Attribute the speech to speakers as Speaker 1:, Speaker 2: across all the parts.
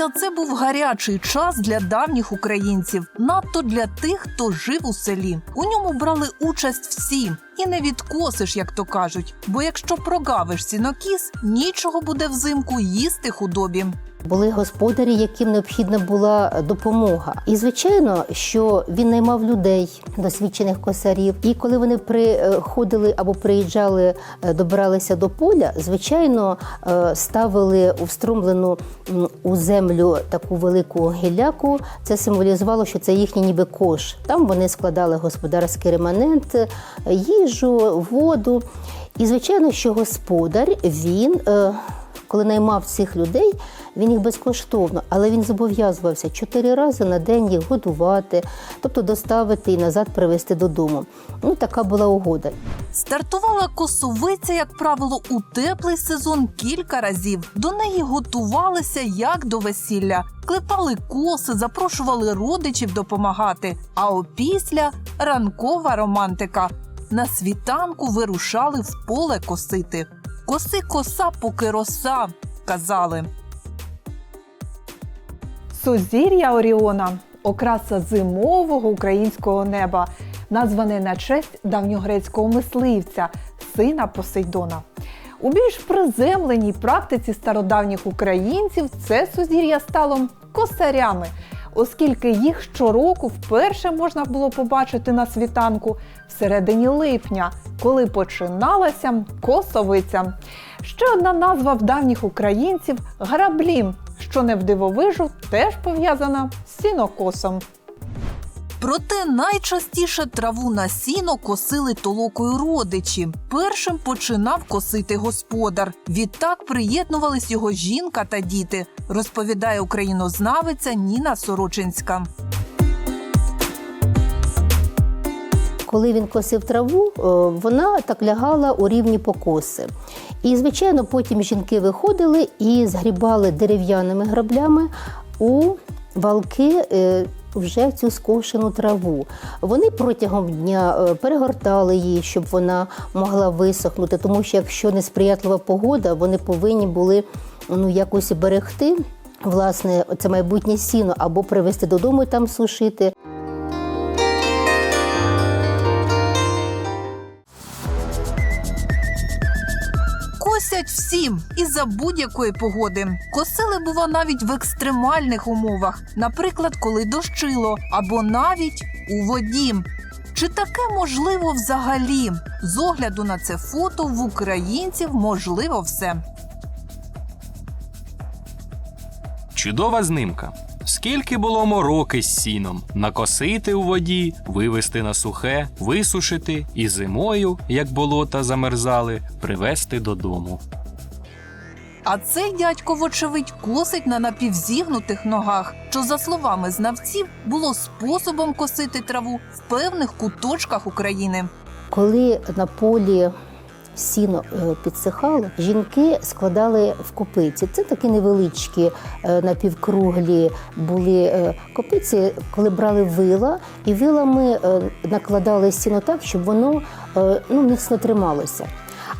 Speaker 1: Косовиця це був гарячий час для давніх українців, надто для тих, хто жив у селі. У ньому брали участь всі, і не відкосиш, як то кажуть. Бо якщо прогавиш сінокіс, нічого буде взимку їсти худобі.
Speaker 2: Були господарі, яким необхідна була допомога. І звичайно, що він наймав людей, досвідчених косарів. І коли вони приходили або приїжджали, е, добиралися до поля, звичайно, е, ставили встромлену у землю таку велику гіляку. Це символізувало, що це їхній ніби кош. Там вони складали господарський реманент, е, їжу, воду. І звичайно, що господар він. коли наймав цих людей, він їх безкоштовно, але він зобов'язувався чотири рази на день їх годувати, тобто доставити і назад привезти додому. Ну така була угода.
Speaker 1: Стартувала косовиця, як правило, у теплий сезон кілька разів. До неї готувалися як до весілля, клепали коси, запрошували родичів допомагати. А опісля ранкова романтика. На світанку вирушали в поле косити. Коси коса, поки роса, казали.
Speaker 3: Сузір'я Оріона окраса зимового українського неба, назване на честь давньогрецького мисливця, сина Посейдона. У більш приземленій практиці стародавніх українців це сузір'я стало косарями, оскільки їх щороку вперше можна було побачити на світанку всередині липня, коли починалася косовиця. Ще одна назва в давніх українців граблі, що не в дивовижу, теж пов'язана з сінокосом.
Speaker 1: Проте найчастіше траву на сіно косили толокою родичі. Першим починав косити господар. Відтак приєднувались його жінка та діти, розповідає українознавиця Ніна Сорочинська.
Speaker 2: Коли він косив траву, е, вона так лягала у рівні покоси. І, звичайно, потім жінки виходили і згрібали дерев'яними граблями у валки. е, Вже цю скошену траву. Вони протягом дня е, перегортали її, щоб вона могла висохнути, тому що якщо несприятлива погода, вони повинні були ну, якось берегти власне це майбутнє сіно або привезти додому і там сушити.
Speaker 1: Всім і за будь-якої погоди. Косили, бува, навіть в екстремальних умовах, наприклад, коли дощило, або навіть у воді. Чи таке можливо взагалі? З огляду на це фото в українців можливо все.
Speaker 4: Чудова знимка. Скільки було мороки з сіном, накосити у воді, вивести на сухе, висушити і зимою, як болота замерзали, привезти додому.
Speaker 1: А цей дядько, вочевидь, косить на напівзігнутих ногах, що, за словами знавців, було способом косити траву в певних куточках України.
Speaker 2: Коли на полі сіно е, підсихало, жінки складали в копиці. Це такі невеличкі е, напівкруглі були е, копиці, коли брали вила, і вилами накладали сіно так, щоб воно ну, міцно трималося.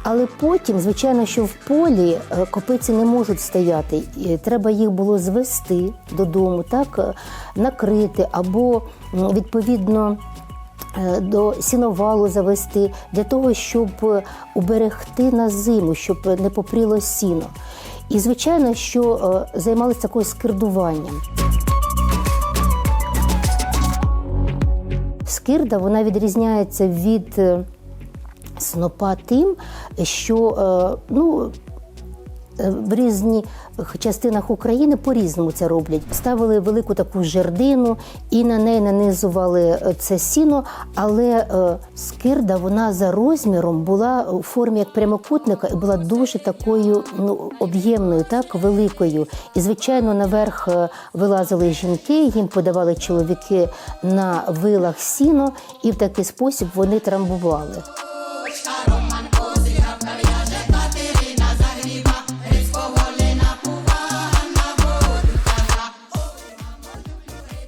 Speaker 2: Але потім, звичайно, що в полі е, копиці не можуть стояти. І Треба їх було звести додому, так е, накрити або відповідно е, до сіновалу завести для того, щоб уберегти на зиму, щоб не попріло сіно. І звичайно, що займалися такою скирдуванням. Скирда вона відрізняється від снопа тим, що е, ну, е, в різних частинах України по-різному це роблять. Ставили велику таку жердину і на неї нанизували е, це сіно, але скирда вона за розміром була у формі як прямокутника і була дуже такою ну, об'ємною, так великою. І звичайно, наверх вилазили жінки, їм подавали чоловіки на вилах сіно, і в такий спосіб вони трамбували.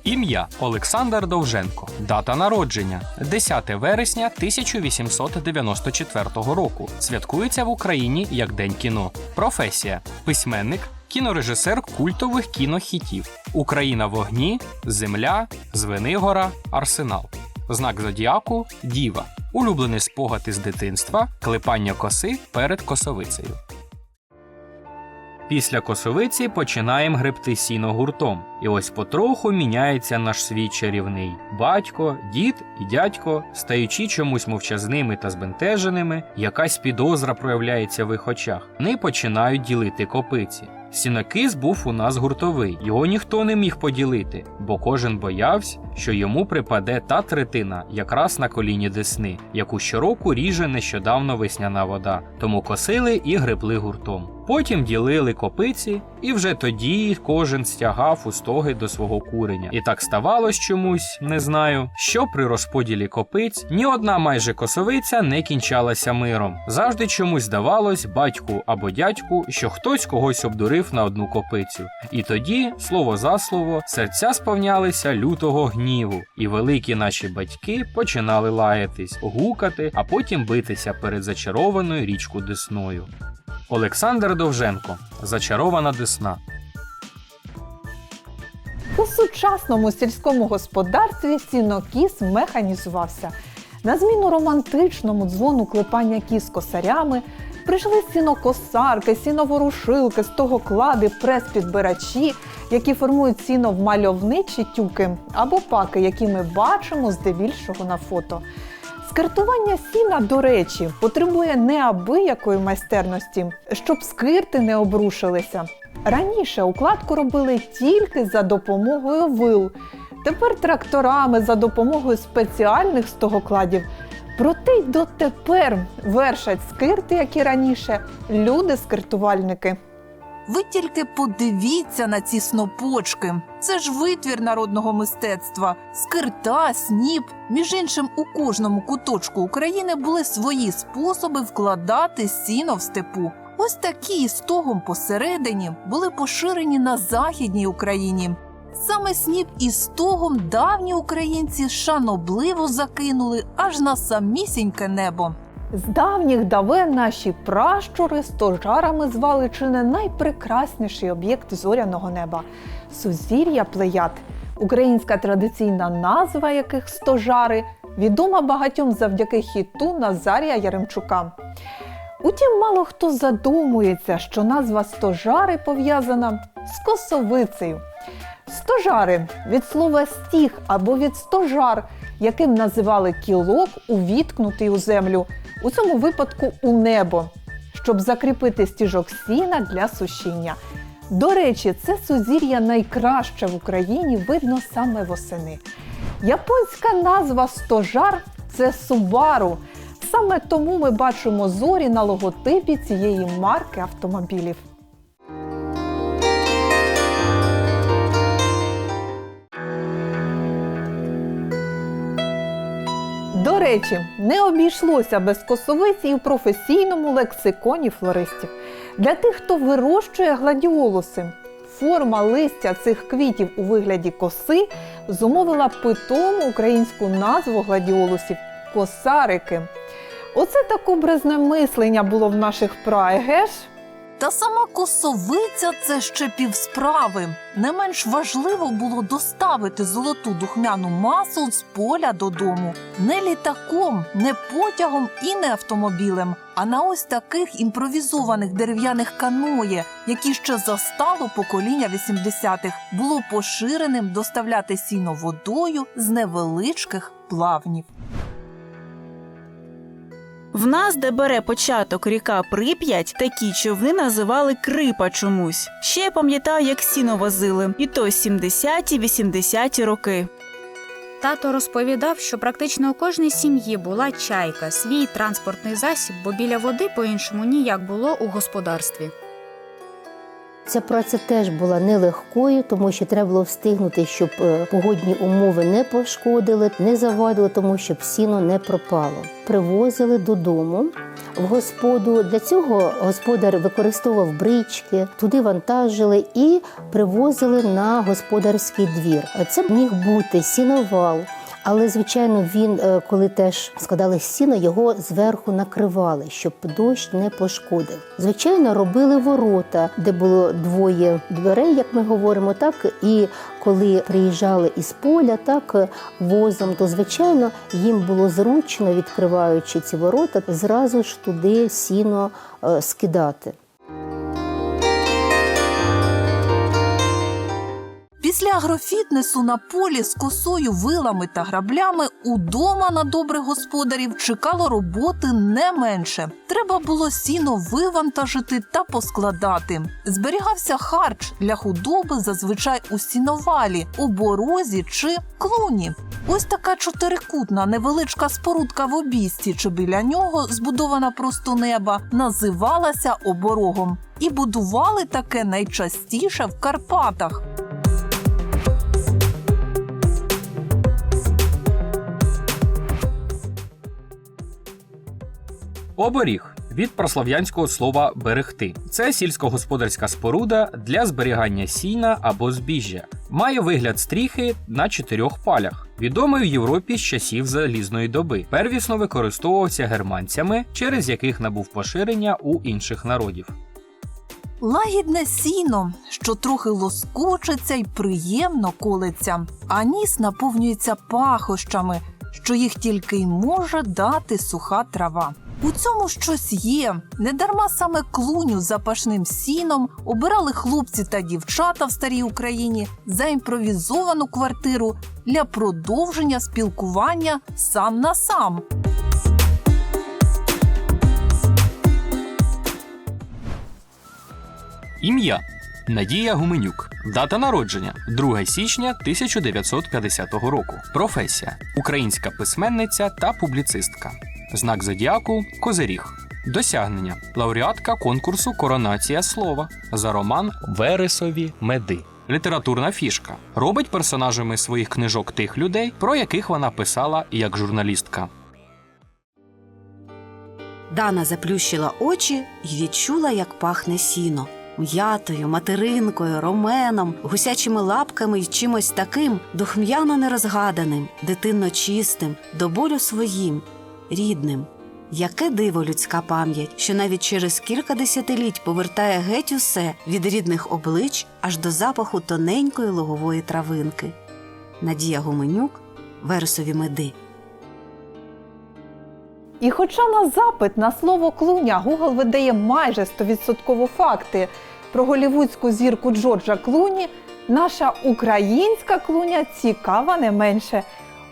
Speaker 4: Ім'я Олександр Довженко. Дата народження 10 вересня 1894 року. Святкується в Україні як День кіно. Професія письменник, кінорежисер культових кінохітів Україна в огні, Земля, Звенигора, Арсенал. Знак зодіаку Діва. Улюблений спогад із дитинства, клепання коси перед косовицею. Після косовиці починаємо гребти сіно гуртом, і ось потроху міняється наш світ чарівний. Батько, дід і дядько, стаючи чомусь мовчазними та збентеженими, якась підозра проявляється в їх очах. Вони починають ділити копиці. Сінокис був у нас гуртовий, його ніхто не міг поділити, бо кожен боявся, що йому припаде та третина якраз на коліні десни, яку щороку ріже нещодавно весняна вода, тому косили і гребли гуртом. Потім ділили копиці, і вже тоді кожен стягав у стоги до свого куреня. І так ставалось чомусь, не знаю, що при розподілі копиць ні одна майже косовиця не кінчалася миром. Завжди чомусь здавалось батьку або дядьку, що хтось когось обдурив на одну копицю. І тоді, слово за слово, серця сповнялися лютого гніву, і великі наші батьки починали лаятись, гукати, а потім битися перед зачарованою річку Десною. Олександр Довженко Зачарована Десна.
Speaker 3: У сучасному сільському господарстві сінокіс механізувався. На зміну романтичному дзвону клепання кіз косарями прийшли сінокосарки, сіноворушилки, стогоклади, прес-підбирачі, які формують сіно в мальовничі тюки або паки, які ми бачимо здебільшого на фото. Скиртування сіна, до речі, потребує неабиякої майстерності, щоб скирти не обрушилися. Раніше укладку робили тільки за допомогою вил, тепер тракторами за допомогою спеціальних стогокладів. Проте й дотепер вершать скирти, як і раніше, люди-скиртувальники.
Speaker 1: Ви тільки подивіться на ці снопочки. Це ж витвір народного мистецтва. Скирта, сніп. Між іншим, у кожному куточку України були свої способи вкладати сіно в степу. Ось такі з тогом посередині були поширені на західній Україні. Саме сніп із тогом давні українці шанобливо закинули аж на самісіньке небо.
Speaker 3: З давніх давен наші пращури стожарами звали чи не найпрекрасніший об'єкт зоряного неба сузір'я плеяд. Українська традиційна назва яких стожари відома багатьом завдяки хіту Назарія Яремчука. Утім, мало хто задумується, що назва стожари пов'язана з косовицею. Стожари від слова стіг або від стожар, яким називали кілок, увіткнутий у землю, у цьому випадку у небо, щоб закріпити стіжок сіна для сушіння. До речі, це сузір'я найкраще в Україні видно саме восени. Японська назва стожар це субару. Саме тому ми бачимо зорі на логотипі цієї марки автомобілів. Речі, не обійшлося без косовиці і в професійному лексиконі флористів. Для тих, хто вирощує гладіолуси, форма листя цих квітів у вигляді коси зумовила питому українську назву гладіолусів косарики. Оце так образне мислення було в наших праегеш.
Speaker 1: Та сама косовиця це ще півсправи. Не менш важливо було доставити золоту духмяну масу з поля додому не літаком, не потягом і не автомобілем, а на ось таких імпровізованих дерев'яних каноє, які ще застало покоління 80-х, було поширеним доставляти сіно водою з невеличких плавнів.
Speaker 5: В нас, де бере початок ріка Прип'ять, такі човни називали крипа чомусь. Ще я пам'ятаю, як сіно возили, і то 70-80 роки.
Speaker 6: Тато розповідав, що практично у кожній сім'ї була чайка, свій транспортний засіб, бо біля води по-іншому ніяк було у господарстві.
Speaker 2: Ця праця теж була нелегкою, тому що треба було встигнути, щоб е, погодні умови не пошкодили, не завадили, тому щоб сіно не пропало. Привозили додому в господу. Для цього господар використовував брички, туди вантажили і привозили на господарський двір. Це міг бути сіновал. Але, звичайно, він, е, коли теж складали сіно, його зверху накривали, щоб дощ не пошкодив. Звичайно, робили ворота, де було двоє дверей, як ми говоримо, так і коли приїжджали із поля, так е, возом, то звичайно їм було зручно, відкриваючи ці ворота, зразу ж туди сіно е, скидати.
Speaker 1: Після агрофітнесу на полі з косою, вилами та граблями удома на добрих господарів чекало роботи не менше. Треба було сіно вивантажити та поскладати. Зберігався харч для худоби зазвичай у сіновалі, оборозі чи клуні. Ось така чотирикутна невеличка спорудка в обійсті чи біля нього, збудована просто неба, називалася оборогом. І будували таке найчастіше в Карпатах.
Speaker 4: Оберіг від прослав'янського слова берегти. Це сільськогосподарська споруда для зберігання сіна або збіжжя. Має вигляд стріхи на чотирьох палях. Відомий в Європі з часів залізної доби. Первісно використовувався германцями, через яких набув поширення у інших народів.
Speaker 1: Лагідне сіно, що трохи лоскочиться й приємно колиться, а ніс наповнюється пахощами, що їх тільки й може дати суха трава. У цьому щось є. Недарма саме клуню з запашним сіном обирали хлопці та дівчата в старій Україні за імпровізовану квартиру для продовження спілкування сам на сам.
Speaker 4: Ім'я Надія Гуменюк. Дата народження 2 січня 1950 року. Професія українська письменниця та публіцистка. Знак зодіаку Козиріг. Досягнення лауреатка конкурсу Коронація слова за роман Вересові меди. Літературна фішка робить персонажами своїх книжок тих людей, про яких вона писала як журналістка.
Speaker 7: Дана заплющила очі і відчула, як пахне сіно. М'ятою, материнкою, роменом, гусячими лапками й чимось таким духм'яно нерозгаданим, дитинно чистим, до болю своїм, рідним. Яке диво людська пам'ять, що навіть через кілька десятиліть повертає геть усе від рідних облич аж до запаху тоненької лугової травинки. Надія Гуменюк, Вересові меди.
Speaker 3: І хоча на запит на слово клуня Google видає майже 100% факти про голівудську зірку Джорджа Клуні, наша українська клуня цікава не менше.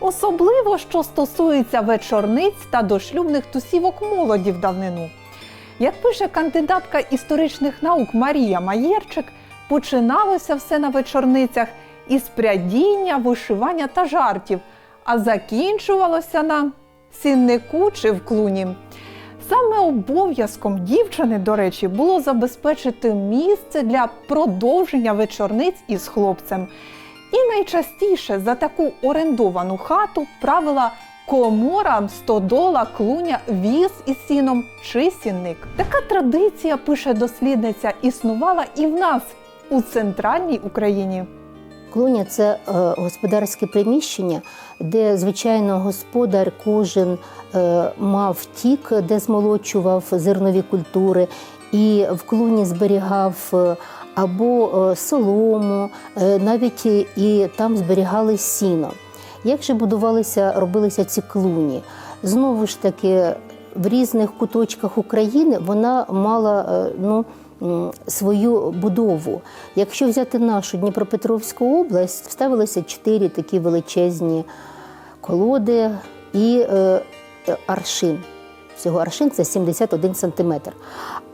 Speaker 3: Особливо, що стосується вечорниць та дошлюбних тусівок молоді в давнину. Як пише кандидатка історичних наук Марія Маєрчик, починалося все на вечорницях із прядіння, вишивання та жартів, а закінчувалося на сіннику чи в клуні. Саме обов'язком дівчини, до речі, було забезпечити місце для продовження вечорниць із хлопцем. І найчастіше за таку орендовану хату правила комора, стодола, клуня, віз із сіном чи сінник. Така традиція, пише дослідниця, існувала і в нас у центральній Україні.
Speaker 2: Клуня це е, господарське приміщення, де, звичайно, господар кожен е, мав тік, де змолочував зернові культури, і в клуні зберігав е, або е, солому, е, навіть і- там зберігали сіно. Як же будувалися, робилися ці клуні? Знову ж таки, в різних куточках України вона мала е, ну, свою будову. Якщо взяти нашу Дніпропетровську область, вставилися чотири такі величезні колоди і аршин. Всього аршин це 71 сантиметр.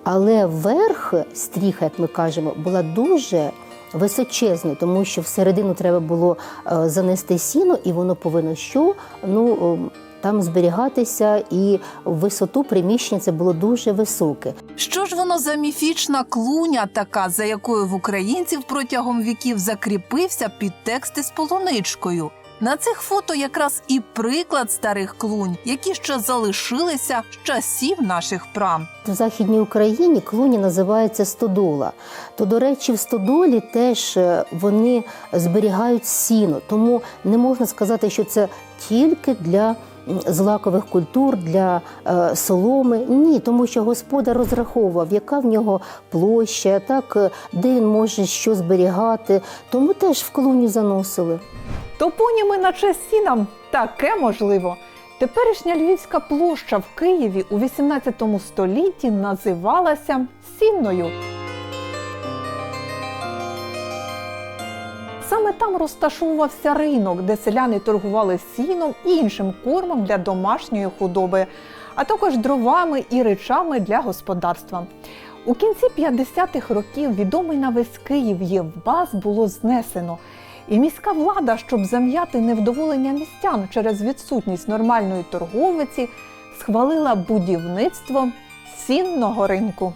Speaker 2: Але верх стріха, як ми кажемо, була дуже височезною, тому що всередину треба було е, занести сіно, і воно повинно що? Ну, е, там зберігатися, і висоту приміщення це було дуже високе.
Speaker 1: Що ж воно за міфічна клуня така, за якою в українців протягом віків закріпився підтекст із полуничкою? На цих фото якраз і приклад старих клунь, які ще залишилися з часів наших прам.
Speaker 2: В Західній Україні клуні називається стодола. То, до речі, в стодолі теж е, вони зберігають сіно, тому не можна сказати, що це тільки для злакових культур, для е, соломи. Ні, тому що господар розраховував, яка в нього площа, так, е, де він може що зберігати. Тому теж в клуню заносили.
Speaker 3: Топоніми на честь сіна таке можливо. Теперішня Львівська площа в Києві у 18 столітті називалася Сінною. Саме там розташовувався ринок, де селяни торгували сіном і іншим кормом для домашньої худоби, а також дровами і речами для господарства. У кінці 50-х років відомий на весь Київ Євбаз було знесено. І міська влада, щоб зам'яти невдоволення містян через відсутність нормальної торговиці, схвалила будівництво сінного ринку.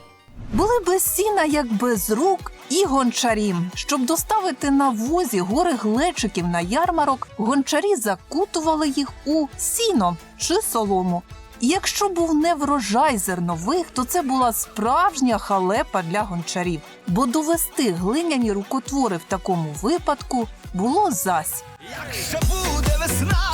Speaker 1: Були без сіна, як без рук, і гончарі. Щоб доставити на возі гори глечиків на ярмарок, гончарі закутували їх у сіно чи солому. І якщо був не врожай зернових, то це була справжня халепа для гончарів, бо довести глиняні рукотвори в такому випадку було зась.
Speaker 8: Якщо буде весна,